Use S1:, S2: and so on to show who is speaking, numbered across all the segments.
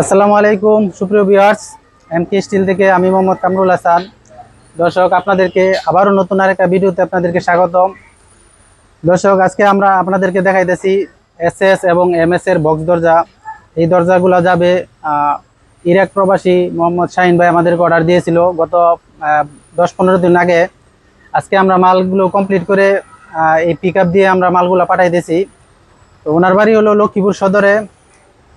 S1: আসসালামু আলাইকুম, সুপ্রিয় ভিউয়ার্স এম কে স্টিল থেকে আমি মোহাম্মদ কামরুল হাসান। দর্শক, আপনাদেরকে আবারও নতুন আরেকটা ভিডিওতে আপনাদেরকে স্বাগতম। দর্শক, আজকে আমরা আপনাদেরকে দেখাইতেছি এস এস এবং এম এর বক্স দরজা। এই দরজাগুলো যাবে ইরাক প্রবাসী মোহাম্মদ শাহিন ভাই আমাদেরকে অর্ডার দিয়েছিল গত দশ পনেরো দিন আগে। আজকে আমরা মালগুলো কমপ্লিট করে এই পিক দিয়ে আমরা মালগুলো পাঠাইতেছি। তো ওনার বাড়ি হলো লক্ষ্মীপুর সদরে।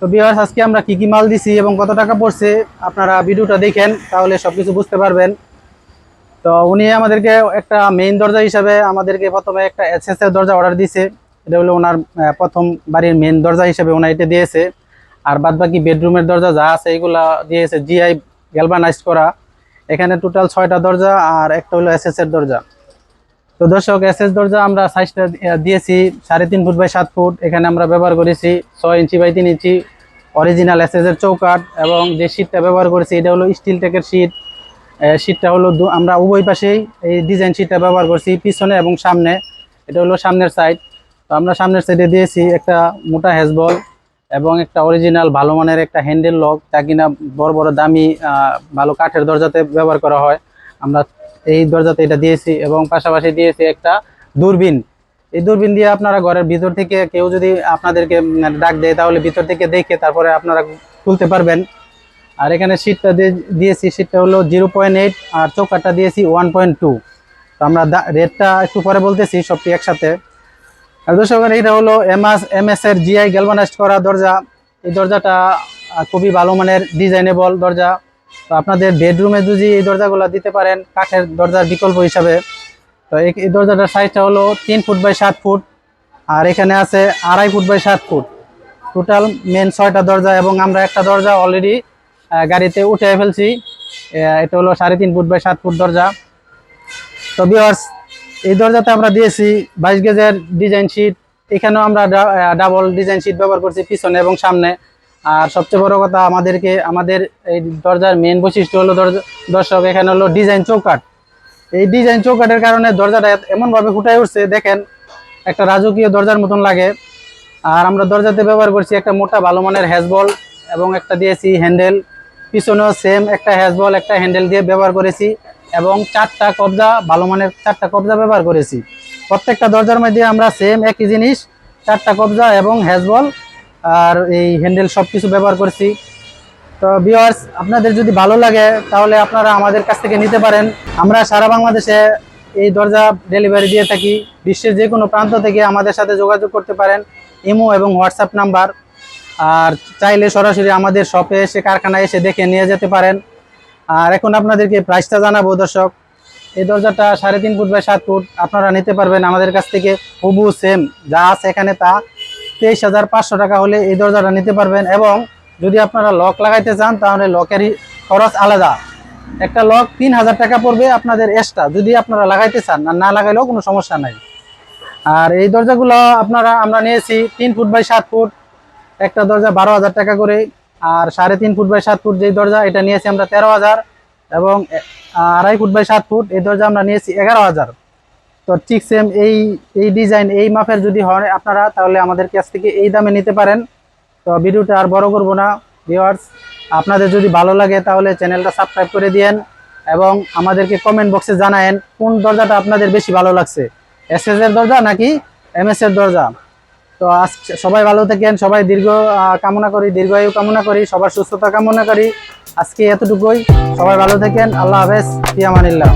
S1: তো বিহার আজকে আমরা কি কি মাল দিছি এবং কত টাকা পড়ছে আপনারা ভিডিওটা দেখেন, তাহলে সব কিছু বুঝতে পারবেন। তো উনি আমাদেরকে একটা মেইন দরজা হিসাবে আমাদেরকে প্রথমে একটা এসএস এর দরজা অর্ডার দিয়েছে এটা হলো ওনার প্রথম বাড়ির মেইন দরজা হিসাবে ওনার এটা দিয়েছে। আর বাদ বাকি বেডরুমের দরজা যা আছে এগুলা দিয়েছে জিআই গ্যালভানাইজ করা। এখানে টোটাল ছয়টা দরজা আর একটা হলো এসএস এর দরজা। তো দর্শক এসএস দরজা আমরা সাইজটা দিয়েছি সাড়ে তিন ফুট বাই সাত ফুট। এখানে আমরা ব্যবহার করেছি ছয় ইঞ্চি বাই তিন ইঞ্চি। অরিজিনাল এর চৌকাট এবং যে শীটটা ব্যবহার করেছি, এটা হলো স্টিল টেকের শীট শীটটা হলো আমরা উভয় পাশেই এই ডিজাইন শীটটা ব্যবহার করছি, পিছনে এবং সামনে। এটা হলো সামনের সাইড তো আমরা সামনের সাইডে দিয়েছি একটা মোটা হ্যাজবল এবং একটা অরিজিনাল ভালো মানের একটা হ্যান্ডেল লক যা কিনা বড় বড় দামি ভালো কাঠের দরজাতে ব্যবহার করা হয়। আমরা এই দরজাতে এটা দিয়েছি এবং পাশাপাশি দিয়েছি একটা দূরবীন। এই দূরবীন দিয়ে আপনারা ঘরের ভিতর থেকে কেউ যদি আপনাদেরকে ডাক দেয়, তাহলে ভিতর থেকে দেখে তারপরে আপনারা খুলতে পারবেন। আর এখানে সিটটা দিয়েছি সিটটা হলো জিরো পয়েন্ট এইট আর চৌকাটটা দিয়েছি ওয়ান পয়েন্ট টু। তো আমরা রেটটা একটু পরে বলতেছি, সবটি একসাথে। আর দর্শক এটা হলো এমএস এম এস এর জিআই গ্যালভানাইজড করা দরজা। এই দরজাটা খুবই ভালো মানের ডিজাইনেবল দরজা। তো আপনাদের বেডরুমে যদি এই দরজাগুলো দিতে পারেন, কাঠের দরজার বিকল্প হিসাবে। তো এই দরজাটার সাইজটা হলো তিন ফুট বাই সাত ফুট, আর এখানে আছে আড়াই ফুট বাই সাত ফুট। টোটাল মেন ছয়টা দরজা এবং আমরা একটা দরজা অলরেডি গাড়িতে উঠে ফেলছি। এটা হলো সাড়ে তিন ফুট বাই সাত ফুট দরজা। তো বিয়ার্স এই দরজাতে আমরা দিয়েছি বাইশ গেজের ডিজাইন শিট এখানেও আমরা ডাবল ডিজাইন শিট ব্যবহার করছি পিছনে এবং সামনে। আর সবচেয়ে বড় কথা আমাদেরকে, আমাদের এই দরজার মেন বৈশিষ্ট্য হলো দরজা, দর্শক, এখানে হলো ডিজাইন চৌকাট এই ডিজাইন চৌকাটের কারণে দরজাটা এমনভাবে ফুটাই উঠছে, দেখেন, একটা রাজকীয় দরজার মতন লাগে। আর আমরা দরজাতে ব্যবহার করছি একটা মোটা ভালো মানের হ্যাজবল এবং একটা দিয়েছি হ্যান্ডেল পিছনেও সেম একটা হ্যাজবল একটা হ্যান্ডেল দিয়ে ব্যবহার করেছি এবং চারটা কবজা, ভালো মানের চারটা কবজা ব্যবহার করেছি। প্রত্যেকটা দরজার মধ্যে আমরা সেম একই জিনিস, চারটা কবজা এবং হ্যাজবল আর এই হ্যান্ডেল সব কিছু ব্যবহার করছি। তো ভিউয়ার্স আপনাদের যদি ভালো লাগে, তাহলে আপনারা আমাদের কাছ থেকে নিতে পারেন। আমরা সারা বাংলাদেশে এই দরজা ডেলিভারি দিয়ে থাকি। বিশ্বের যে কোনো প্রান্ত থেকে আমাদের সাথে যোগাযোগ করতে পারেন। ইমো এবং হোয়াটসঅ্যাপ নাম্বার। আর চাইলে সরাসরি আমাদের শপে এসে, কারখানায় এসে দেখে নিয়ে যেতে পারেন। আর এখন আপনাদেরকে প্রাইসটা জানাব, দর্শক। এই দরজাটা সাড়ে তিন ফুট বাই সাত ফুট। আপনারা নিতে পারবেন আমাদের কাছ থেকে হুবু সেম যা আছে এখানে তা। তেইশ হাজার পাঁচশো টাকা হলে এই দরজাটা নিতে পারবেন। এবং যদি আপনারা লক লাগাইতে চান, তাহলে লকেরই খরচ আলাদা। একটা লক তিন হাজার টাকা পড়বে আপনাদের এক্সট্রা যদি আপনারা লাগাইতে চান, আর না লাগাইলেও কোনো সমস্যা নাই। আর এই দরজাগুলো আপনারা, আমরা নিয়েছি তিন ফুট বাই সাত ফুট। একটা দরজা বারো হাজার টাকা করে, আর সাড়ে তিন ফুট বাই সাত ফুট যেই দরজা, এটা নিয়েছি আমরা তেরো হাজার এবং আড়াই ফুট বাই সাত ফুট, এই দরজা আমরা নিয়েছি এগারো হাজার তো ঠিক সেম এই এই ডিজাইন এই মাপের যদি হয় আপনারা, তাহলে আমাদের কাছ থেকে এই দামে নিতে পারেন। তো ভিডিওটা আর বড় করব না ভিওয়ার্স আপনাদের যদি ভালো লাগে তাহলে চ্যানেলটা সাবস্ক্রাইব করে দিয়েন এবং আমাদেরকে কমেন্ট বক্সে জানায়েন কোন দরজাটা আপনাদের বেশি ভালো লাগছে এস এর দরজা নাকি এম এর দরজা? তো আজ সবাই ভালো থাকেন, সবাই দীর্ঘ কামনা করি, দীর্ঘায়ু কামনা করি, সবার সুস্থতা কামনা করি। আজকে এতটুকুই, সবাই ভালো থাকেন, আল্লাহ হাফেজ ফিয়ামানিল্লাহ